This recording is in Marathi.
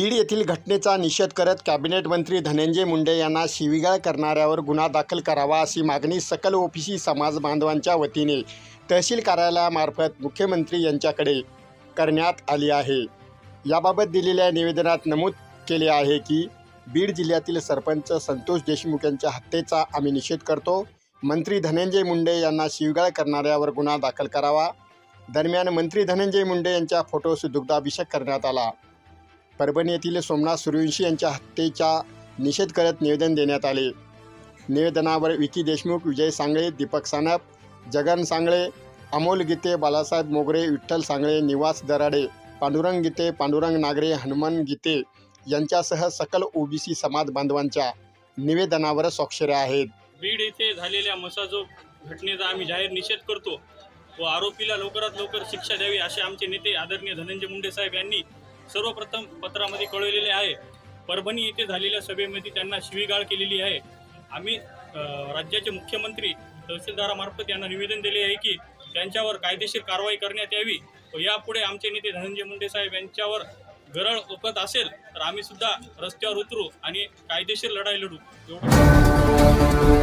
बीड येथील घटनेचा निषेध करत कॅबिनेट मंत्री धनंजय मुंडे यांना शिवीगाळ करणाऱ्यावर गुन्हा दाखल करावा अशी मागणी सकल ओबीसी समाज बांधवांच्या वतीने तहसील कार्यालयामार्फत मुख्यमंत्री यांच्याकडे करण्यात आली आहे. याबाबत दिलेल्या निवेदनात नमूद केले आहे की बीड जिल्ह्यातील सरपंच संतोष देशमुख यांच्या हत्येचा आम्ही निषेध करतो. मंत्री धनंजय मुंडे यांना शिवीगाळ करणाऱ्यावर गुन्हा दाखल करावा. दरम्यान मंत्री धनंजय मुंडे यांच्या फोटोस दुग्धाभिषेक करण्यात आला. परभणी येथील सोमनाथ सूर्यवंशी यांच्या हत्येचा निषेध करत निवेदन देण्यात आले. निवेदनावर विकी देशमुख विजय सांगळे दीपक सानप जगन सांगळे अमोल गीते बालासाहेब मोगरे विठ्ठल सांगळे निवास दराडे पांडुरंग गीते पांडुरंग नागरे हनुमान गीते यांच्यासह सकल ओबीसी समाज बांधवांच्या निवेदनावर स्वाक्षऱ्या आहेत. बीड येथे झालेल्या मसाजो घटनेचा आम्ही जाहीर निषेध करतो व आरोपीला लवकरात लवकर शिक्षा द्यावी असे आमचे नेते आदरणीय धनंजय मुंडे साहेब यांनी सर्वप्रथम पत्रामध्ये कळवलेले आहे. परभणी येथे झालेल्या सभेमध्ये त्यांना शिवीगाळ केलेली आहे. आम्ही राज्याचे मुख्यमंत्री तहसीलदारामार्फत यांना निवेदन दिले आहे की त्यांच्यावर कायदेशीर कारवाई करण्यात यावी. व यापुढे आमचे नेते धनंजय मुंडे साहेब यांच्यावर गरळ ओकत असेल तर आम्ही सुद्धा रस्त्यावर उतरू आणि कायदेशीर लढाई लढू. एवढं.